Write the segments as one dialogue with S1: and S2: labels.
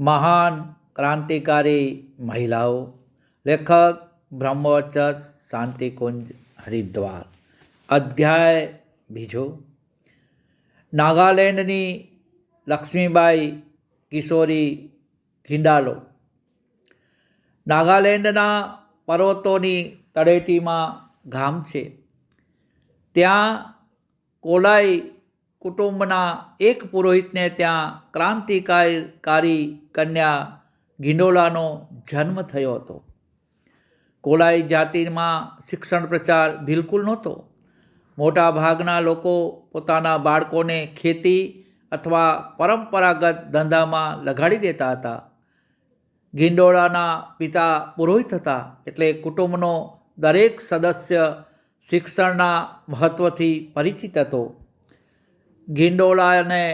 S1: મહાન ક્રાંતિકારી મહિલાઓ. લેખક બ્રહ્મવર્ચસ શાંતિકુંજ હરિદ્વાર. અધ્યાય બીજો. નાગાલેન્ડની લક્ષ્મીબાઈ કિશોરી ખિંડાલો નાગાલેન્ડના પર્વતોની તળેટીમાં ગામ છે. ત્યાં કોલાઈ કુટુંબના એક પુરોહિતને ત્યાં ક્રાંતિકારી કન્યા ગિંડોલાનો જન્મ થયો હતો. કોલાઈ જાતિમાં શિક્ષણ પ્રચાર બિલકુલ નહોતો. મોટા ભાગના લોકો પોતાના બાળકોને ખેતી અથવા પરંપરાગત ધંધામાં લગાડી દેતા હતા. ગિંડોળાના પિતા પુરોહિત હતા એટલે કુટુંબનો દરેક સદસ્ય શિક્ષણના મહત્ત્વથી પરિચિત હતો. ગિંડોળાને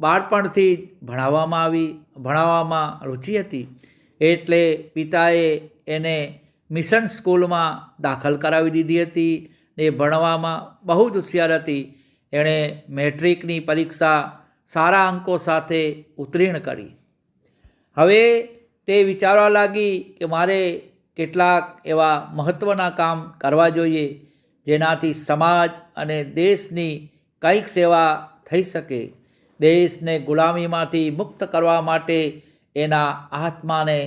S1: બાળપણથી જ ભણાવવામાં આવી, ભણાવવામાં રુચિ હતી, એટલે પિતાએ એને મિશન સ્કૂલમાં દાખલ કરાવી દીધી હતી ને ભણવામાં બહુ જ હોશિયાર હતી. એણે મેટ્રિકની પરીક્ષા સારા અંકો સાથે ઉત્તીર્ણ કરી. હવે તે વિચારવા લાગી કે મારે કેટલાક એવા મહત્ત્વના કામ કરવા જોઈએ, જેનાથી સમાજ અને દેશની કંઈક સેવા થઈ શકે. દેશને ગુલામીમાંથી મુક્ત કરવા માટે એના આત્માને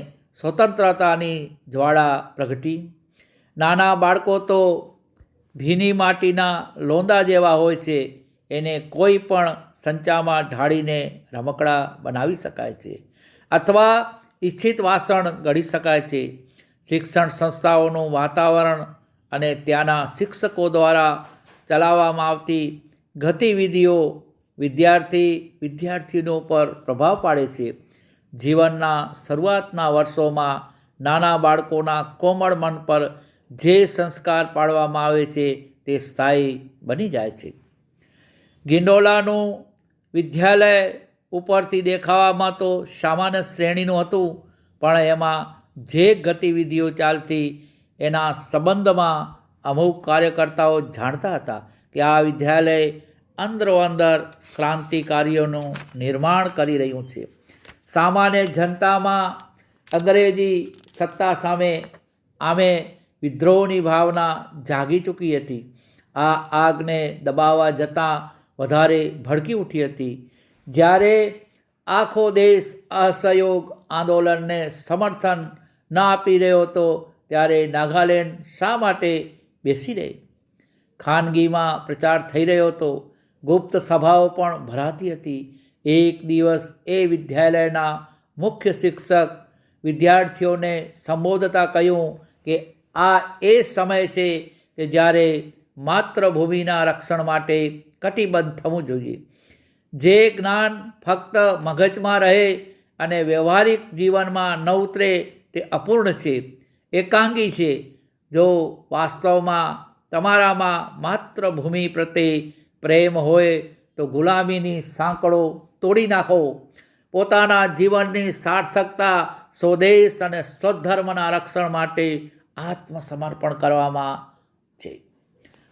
S1: સ્વતંત્રતાની જ્વાળા પ્રગટી. નાના બાળકો તો ભીની માટીના લોંદા જેવા હોય છે. એને કોઈ પણ સંચામાં ઢાળીને રમકડા બનાવી શકાય છે અથવા ઈચ્છિત વાસણ ગળી શકાય છે. શિક્ષણ સંસ્થાઓનું વાતાવરણ અને ત્યાંના શિક્ષકો દ્વારા ચલાવવામાં આવતી ગતિવિધિઓ વિદ્યાર્થી વિદ્યાર્થીનો પર પ્રભાવ પાડે છે. જીવનના શરૂઆતના વર્ષોમાં નાના બાળકોના કોમળ મન પર જે સંસ્કાર પાડવામાં આવે છે તે સ્થાયી બની જાય છે. ગિંડોલાનું વિદ્યાલય ઉપરથી દેખાવામાં તો સામાન્ય શ્રેણીનું હતું, પણ એમાં જે ગતિવિધિઓ ચાલતી એના સંબંધમાં અમુક કાર્યકર્તાઓ જાણતા હતા. કે આ વિદ્યાલય અંદરો અંદર ક્રાંતિકારીઓનું નિર્માણ કરી રહ્યું છે. સામાન્ય જનતામાં અંગ્રેજી સત્તા સામે આમે વિદ્રોહની ભાવના જાગી ચૂકી હતી. આ આગને દબાવવા જતાં વધારે ભડકી ઉઠી હતી. જ્યારે આખો દેશ અસહયોગ આંદોલનને સમર્થન ન આપી રહ્યો હતો, ત્યારે નાગાલેન્ડ શા માટે બેસી રહી? ખાનગીમાં પ્રચાર થઈ રહ્યો હતો. ગુપ્ત સભાઓ પણ ભરાતી હતી. એક દિવસ એ વિદ્યાલયના મુખ્ય શિક્ષક વિદ્યાર્થીઓને સંબોધતા કહ્યું કે આ એ સમય છે કે જ્યારે માતૃભૂમિના રક્ષણ માટે કટિબદ્ધ થવું જોઈએ. જે જ્ઞાન ફક્ત મગજમાં રહે અને વ્યવહારિક જીવનમાં ન ઉતરે તે અપૂર્ણ છે. એકાંગી છે. જો વાસ્તવમાં તમારામાં માતૃભૂમિ પ્રત્યે પ્રેમ હોય તો ગુલામીની સાંકળો તોડી નાખો. પોતાના જીવનની સાર્થકતા સ્વદેશ અને સ્વધર્મના રક્ષણ માટે આત્મસમર્પણ કરવામાં છે.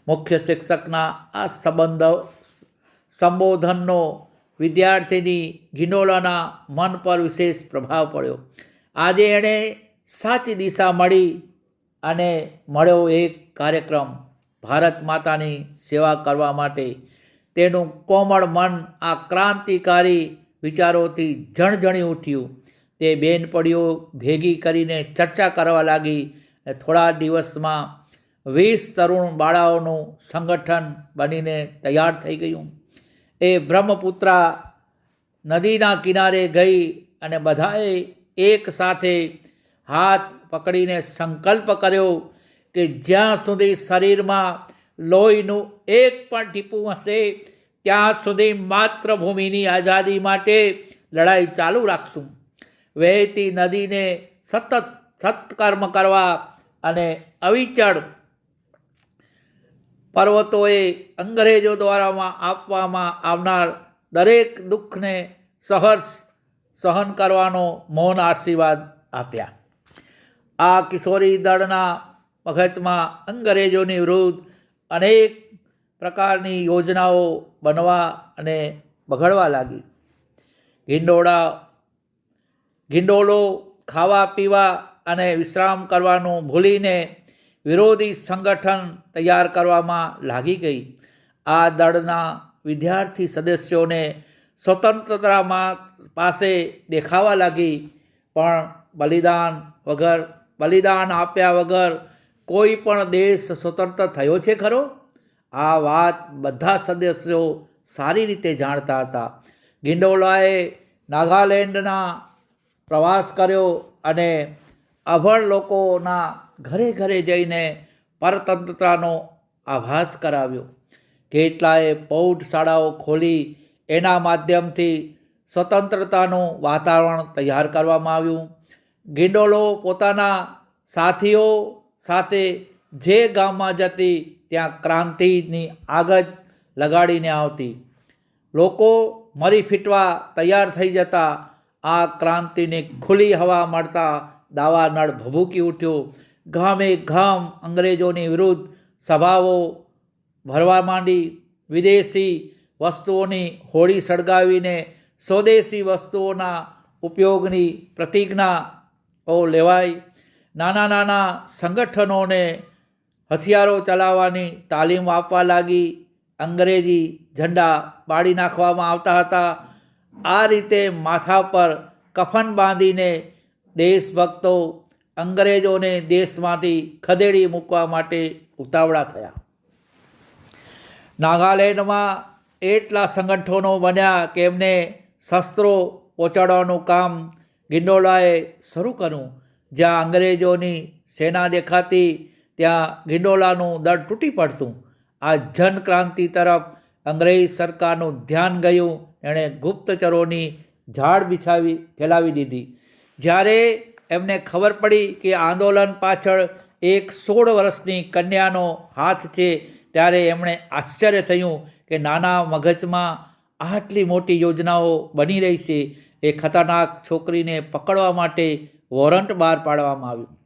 S1: મુખ્ય શિક્ષકના આ સંબંધ સંબોધનનો વિદ્યાર્થીની ગિનોલાના મન પર વિશેષ પ્રભાવ પડ્યો. આજે એણે સાચી દિશા મળી અને મળ્યો એક કાર્યક્રમ. ભારત માતાની સેવા કરવા માટે તેનું કોમળ મન આ ક્રાંતિકારી વિચારોથી જણજણી ઉઠ્યું. તે બેનપડીઓ ભેગી કરીને ચર્ચા કરવા લાગી. થોડા દિવસમાં વીસ તરુણ બાળાઓનું સંગઠન બનીને તૈયાર થઈ ગયું. એ બ્રહ્મપુત્રા નદીના કિનારે ગઈ અને બધાએ એક સાથે હાથ પકડીને સંકલ્પ કર્યો કે જ્યાં સુધી શરીરમાં લોહીનું એક પણ ટીપું હશે, ત્યાં સુધી માતૃભૂમિની આઝાદી માટે લડાઈ ચાલુ રાખશું. વહેતી નદીને સતત સત્કર્મ કરવા અને અવિચળ પર્વતોએ અંગ્રેજો દ્વારામાં આપવામાં આવનાર દરેક દુઃખને સહર્ષ સહન કરવાનો મૌન આશીર્વાદ આપ્યા. આ કિશોરી દળના મગજમાં અંગ્રેજોની વિરુદ્ધ અનેક પ્રકારની યોજનાઓ બનવા અને બગડવા લાગી. ગિંડોળા, ગિંડોળો ખાવા, પીવા અને વિશ્રામ કરવાનું ભૂલીને વિરોધી સંગઠન તૈયાર કરવામાં લાગી ગઈ. આ દળના વિદ્યાર્થી સદસ્યોને સ્વતંત્રતામાં પાસે દેખાવા લાગી, પણ બલિદાન વગર, બલિદાન આપ્યા વગર કોઈ પણ દેશ સ્વતંત્ર થયો છે ખરો? આ વાત બધા સદસ્યો સારી રીતે જાણતા હતા. ગિંડોલાએ નાગાલેન્ડના પ્રવાસ કર્યો અને અભણ લોકોના ઘરે ઘરે જઈને પરતંત્રતાનો આભાસ કરાવ્યો. કેટલાએ પૌઢ શાળાઓ ખોલી એના માધ્યમથી સ્વતંત્રતાનું વાતાવરણ તૈયાર કરવામાં આવ્યું. ગિંડોલો પોતાના સાથીઓ સાથે જે ગામમાં જતી ત્યાં ક્રાંતિની આગ જ લગાડીને આવતી. લોકો મરી ફીટવા તૈયાર થઈ જતા આ ક્રાંતિને ખુલ્લી હવા મળતા દાવાનળ ભભૂકી ઉઠ્યો. ગામે ગામ અંગ્રેજોની વિરુદ્ધ સભાઓ ભરવા માંડી. વિદેશી વસ્તુઓની હોળી સળગાવીને સ્વદેશી વસ્તુઓના ઉપયોગની પ્રતિજ્ઞાઓ લેવાઈ. નાના નાના સંગઠનોને હથિયારો ચલાવવાની તાલીમ આપવા લાગી. અંગ્રેજી ઝંડા બાળી નાખવામાં આવતા હતા. આ રીતે માથા પર કફન બાંધીને દેશભક્તો અંગ્રેજોને દેશમાંથી ખદેડી મૂકવા માટે ઉતાવળા થયા. નાગાલેન્ડમાં એટલા સંગઠનો બન્યા કે એમને શસ્ત્રો પહોંચાડવાનું કામ ગિંડોલાએ શરૂ કર્યું. જ્યાં અંગ્રેજોની સેના દેખાતી, ત્યાં ગિંડોલાનું દળ તૂટી પડતું. આ જનક્રાંતિ તરફ અંગ્રેજ સરકારનું ધ્યાન ગયું. એણે ગુપ્તચરોની ઝાડ બિછાવી, ફેલાવી દીધી. જ્યારે એમને ખબર પડી કે આંદોલન પાછળ એક સોળ વર્ષની કન્યાનો હાથ છે, ત્યારે એમણે આશ્ચર્ય થયું કે નાના મગજમાં આટલી મોટી યોજનાઓ બની રહી છે. એ ખતરનાક છોકરીને પકડવા માટે વોરંટ બહાર પાડવામાં આવ્યું.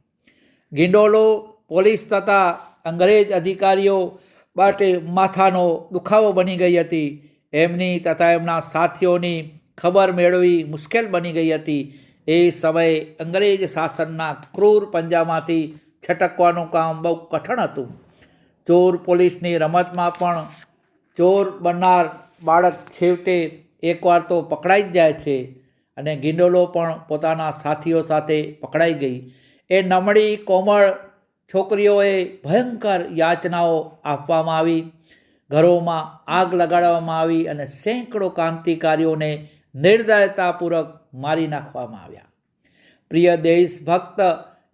S1: ગિંડોલો, પોલીસ તથા અંગ્રેજ અધિકારીઓ માટે માથાનો દુખાવો બની ગઈ હતી. એમની તથા એમના સાથીઓની ખબર મેળવી મુશ્કેલ બની ગઈ હતી. એ સમયે અંગ્રેજ શાસનના ક્રૂર પંજામાંથી છટકવાનું કામ બહુ કઠણ હતું. ચોર પોલીસની રમતમાં પણ ચોર બનનાર બાળક છેવટે એકવાર તો પકડાઈ જ જાય છે. અને ગિંડોલો પણ પોતાના સાથીઓ સાથે પકડાઈ ગઈ. એ નમળી કોમળ છોકરીઓએ ભયંકર યાચનાઓ આપવામાં આવી. ઘરોમાં આગ લગાડવામાં આવી અને સેંકડો ક્રાંતિકારીઓને નિર્દયતાપૂર્વક મારી નાખવામાં આવ્યા. પ્રિય દેશભક્ત,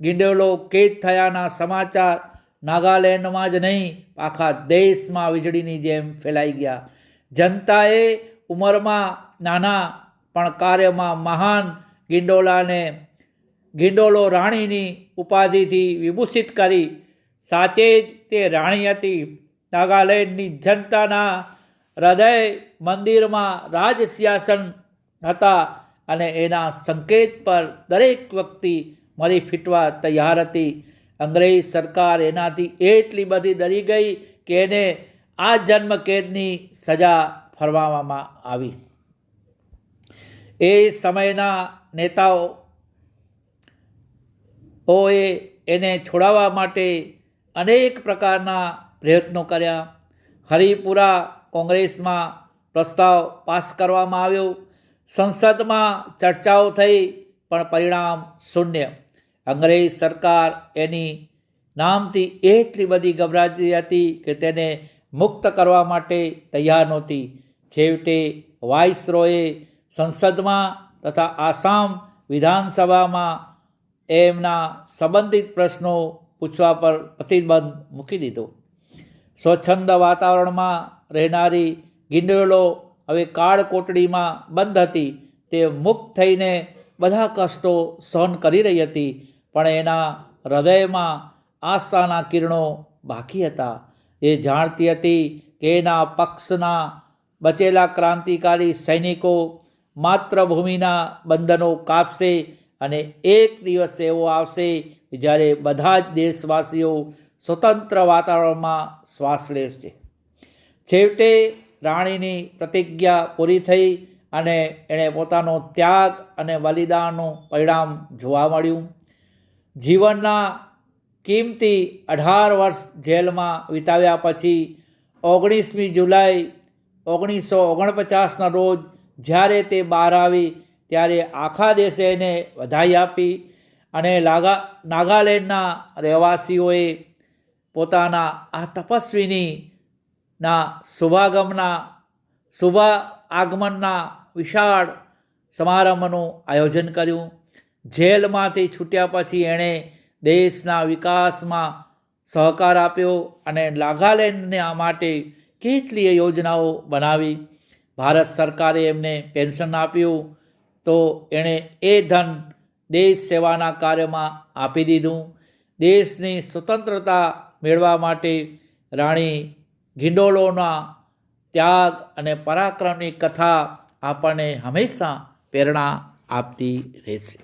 S1: ગિંડોલો કેદ થયાના સમાચાર નાગાલેન્ડમાં જ નહીં, આખા દેશમાં વીજળીની જેમ ફેલાઈ ગયા. જનતાએ ઉંમરમાં નાના પણ કાર્યમાં મહાન ગિંડોલાને ગિંડોલો રાણીની ઉપાધિથી વિભૂષિત કરી સાચે જ તે રાણી હતી. નાગાલેન્ડની જનતાના હૃદય મંદિરમાં રાજ સિંહાસન હતા અને એના સંકેત પર દરેક વ્યક્તિ મરી ફીટવા તૈયાર હતી. અંગ્રેજ સરકાર એનાથી એટલી બધી ડરી ગઈ કે એને આ જન્મ કેદની સજા ફરમાવવામાં આવી. એ સમયના નેતાઓ ઓએ એને છોડાવવા માટે અનેક પ્રકારના પ્રયત્નો કર્યા. હરિપુરા કોંગ્રેસમાં પ્રસ્તાવ પાસ કરવામાં આવ્યો. સંસદમાં ચર્ચાઓ થઈ, પણ પરિણામ શૂન્ય. અંગ્રેજ સરકાર એની નામથી એટલી બધી ગભરાતી હતી કે તેને મુક્ત કરવા માટે તૈયાર નહોતી. છેવટે વાઇસરોએ સંસદમાં તથા આસામ વિધાનસભામાં એમના સંબંધિત પ્રશ્નો પૂછવા પર પ્રતિબંધ મૂકી દીધો. સ્વચ્છંદ વાતાવરણમાં રહેનારી ગિંડોળો હવે કાળ કોટડીમાં બંધ હતી. તે મુક્ત થઈને બધા કષ્ટો સહન કરી રહી હતી, પણ એના હૃદયમાં આશાના કિરણો બાકી હતા. એ જાણતી હતી કે એના પક્ષના બચેલા ક્રાંતિકારી સૈનિકો માતૃભૂમિના બંધનો કાપશે અને એક દિવસ એવો આવશે જ્યારે બધા જ દેશવાસીઓ સ્વતંત્ર વાતાવરણમાં શ્વાસ લેશે. છેવટે રાણીની પ્રતિજ્ઞા પૂરી થઈ અને એણે પોતાનો ત્યાગ અને બલિદાનનું પરિણામ જોવા મળ્યું. જીવનના કિંમતી અઢાર વર્ષ જેલમાં વિતાવ્યા પછી ઓગણીસમી જુલાઈ ઓગણીસો ઓગણપચાસના રોજ જ્યારે તે બહાર આવી, ત્યારે આખા દેશે એને વધાઈ આપી અને લાગા, નાગાલેન્ડના રહેવાસીઓએ પોતાના, આ તપસ્વીની ના શુભાગમના, શુભા આગમનના વિશાળ સમારંભનું આયોજન કર્યું. જેલમાંથી છૂટ્યા પછી એણે દેશના વિકાસમાં સહકાર આપ્યો અને નાગાલેન્ડના માટે કેટલીય યોજનાઓ બનાવી. ભારત સરકારે એમને પેન્શન આપ્યું તો એણે એ ધન દેશ સેવાના કાર્યમાં આપી દીધું. દેશની સ્વતંત્રતા મેળવા માટે રાણી ગિંડોલોના ત્યાગ અને પરાક્રમની કથા આપણને હંમેશા પ્રેરણા આપતી રહેશે.